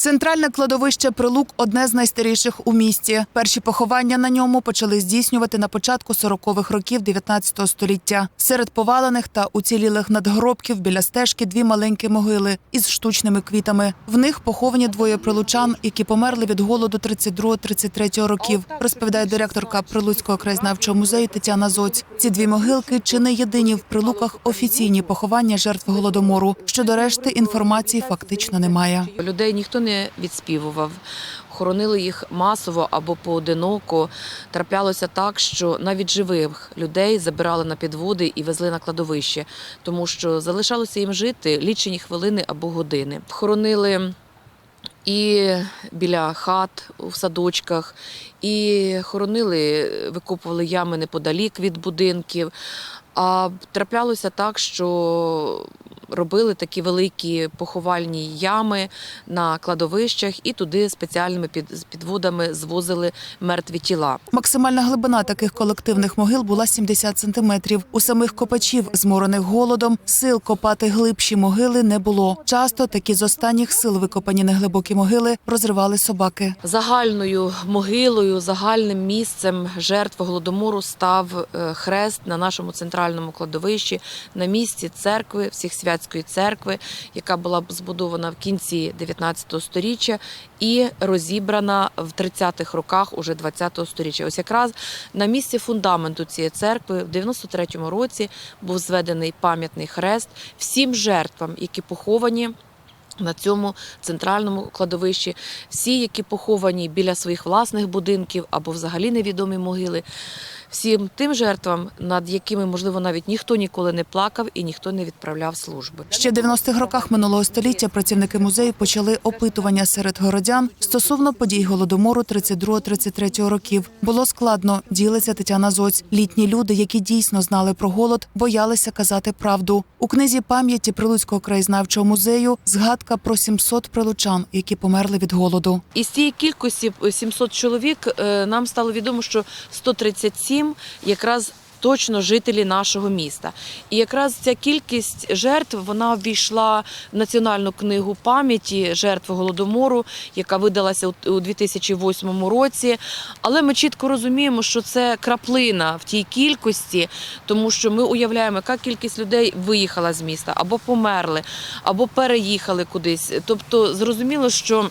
Центральне кладовище Прилук одне з найстаріших у місті. Перші поховання на ньому почали здійснювати на початку 40-х років 19 століття. Серед повалених та уцілілих надгробків біля стежки дві маленькі могили із штучними квітами. В них поховані двоє прилучан, які померли від голоду 32-33 років. Розповідає директорка Прилуцького краєзнавчого музею Тетяна Зоць. Ці дві могилки чи не єдині в прилуках офіційні поховання жертв голодомору. Щодо решти інформації фактично немає. Людей ніхто не відспівував. Хоронили їх масово або поодиноко. Траплялося так, що навіть живих людей забирали на підводи і везли на кладовище, тому що залишалося їм жити лічені хвилини або години. Хоронили і біля хат в садочках, і хоронили, викопували ями неподалік від будинків. А траплялося так, що робили такі великі поховальні ями на кладовищах і туди спеціальними під, підводами звозили мертві тіла. Максимальна глибина таких колективних могил була 70 сантиметрів. У самих копачів, зморених голодом, сил копати глибші могили не було. Часто такі з останніх сил викопані неглибокі могили розривали собаки. Загальною могилою, загальним місцем жертв голодомору став е, хрест на нашому центральному кладовищі на місці церкви Всехсвятської церкви, яка була збудована в кінці 19 століття і розібрана в 30-х роках уже 20-го століття. Ось якраз на місці фундаменту цієї церкви в 93-му році був зведений пам'ятний хрест всім жертвам, які поховані на цьому центральному кладовищі, всі, які поховані біля своїх власних будинків або взагалі невідомі могили, всім тим жертвам, над якими, можливо, навіть ніхто ніколи не плакав і ніхто не відправляв служби. Ще в 90-х роках минулого століття працівники музею почали опитування серед городян стосовно подій голодомору 32-33 років. Було складно, ділиться Тетяна Зоць. Літні люди, які дійсно знали про голод, боялися казати правду. У книзі пам'яті Прилуцького краєзнавчого музею згадка про 700 прилучан, які померли від голоду. Із цієї кількості 700 чоловік е, нам стало відомо, що 137 якраз точно жителі нашого міста. І якраз ця кількість жертв вона ввійшла в національну книгу пам'яті жертв голодомору, яка видалася у 2008 році. Але ми чітко розуміємо, що це краплина в тій кількості, тому що ми уявляємо, яка кількість людей виїхала з міста або померли, або переїхали кудись. Тобто зрозуміло, що.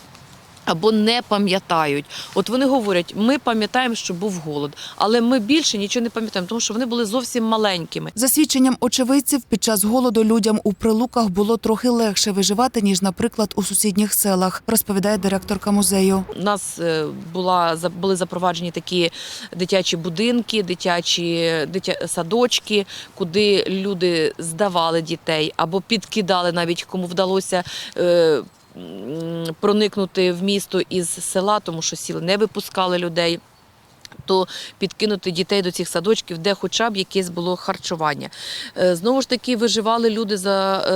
Або не пам'ятають. От вони говорять, ми пам'ятаємо, що був голод, але ми більше нічого не пам'ятаємо, тому що вони були зовсім маленькими. За свідченням очевидців, під час голоду людям у прилуках було трохи легше виживати ніж, наприклад, у сусідніх селах, розповідає директорка музею. У нас е, була були запроваджені такі дитячі будинки, дитячі дитя, садочки, куди люди здавали дітей або підкидали, навіть кому вдалося. е, Проникнути в місто із села, тому що сіли не випускали людей. То підкинути дітей до цих садочків, де хоча б якесь було харчування. Е, Знову ж таки, виживали люди е,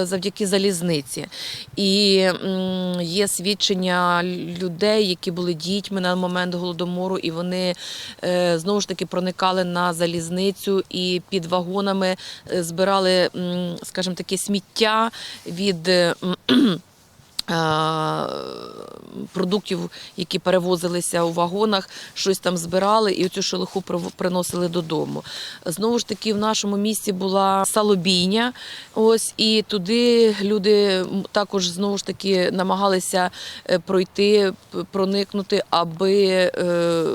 завдяки залізниці. І є свідчення людей, які були дітьми на момент голодомору, і вони е, знову ж таки проникали на залізницю і під вагонами збирали, скажімо таке, сміття від. Е, Продуктів, які перевозилися у вагонах, щось там збирали і цю шелуху приносили додому. Знову ж таки, в нашому місті була салобійня. Ось і туди люди також знову ж таки намагалися е, пройти, проникнути, аби е,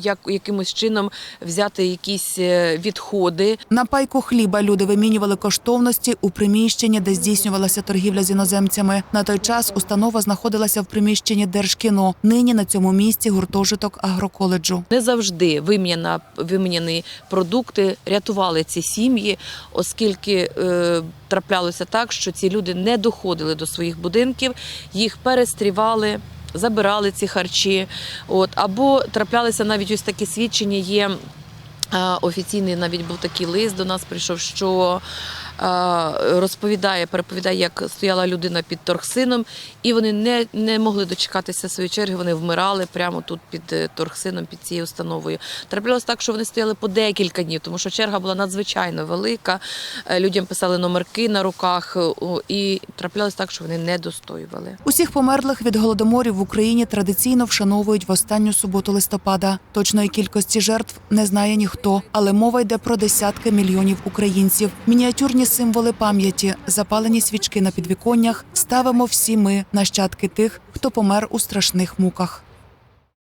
як, якимось чином взяти якісь е, відходи. На пайку хліба люди вимінювали коштовності у приміщенні, де здійснювалася торгівля з іноземцями. На той час установа знаходилася в приміщенні Держкіно. Нині на цьому місці гуртожиток агроколеджу. Не завжди виміняна, виміняні продукти рятували ці сім'ї, оскільки е, траплялося так, що ці люди не доходили до своїх будинків, їх перестрівали. Забирали ці харчі, от або траплялися навіть ось такі свідчення. Є е, офіційний навіть був такий лист до нас прийшов, що розповідає, переповідає, як стояла людина під торгсином, і вони не, не могли дочекатися своєї черги. Вони вмирали прямо тут під е, торгсином, під цією установою. Траплялось так, що вони стояли по декілька днів, тому що черга була надзвичайно велика. Е, Людям писали номерки на руках, е, і траплялось так, що вони не достоювали. Усіх померлих від голодоморів в Україні традиційно вшановують в останню суботу листопада. Точної кількості жертв не знає ніхто, але мова йде про десятки мільйонів українців. Мініатюрні символи пам'яті, запалені свічки на підвіконнях ставимо всі ми, нащадки тих, хто помер у страшних муках.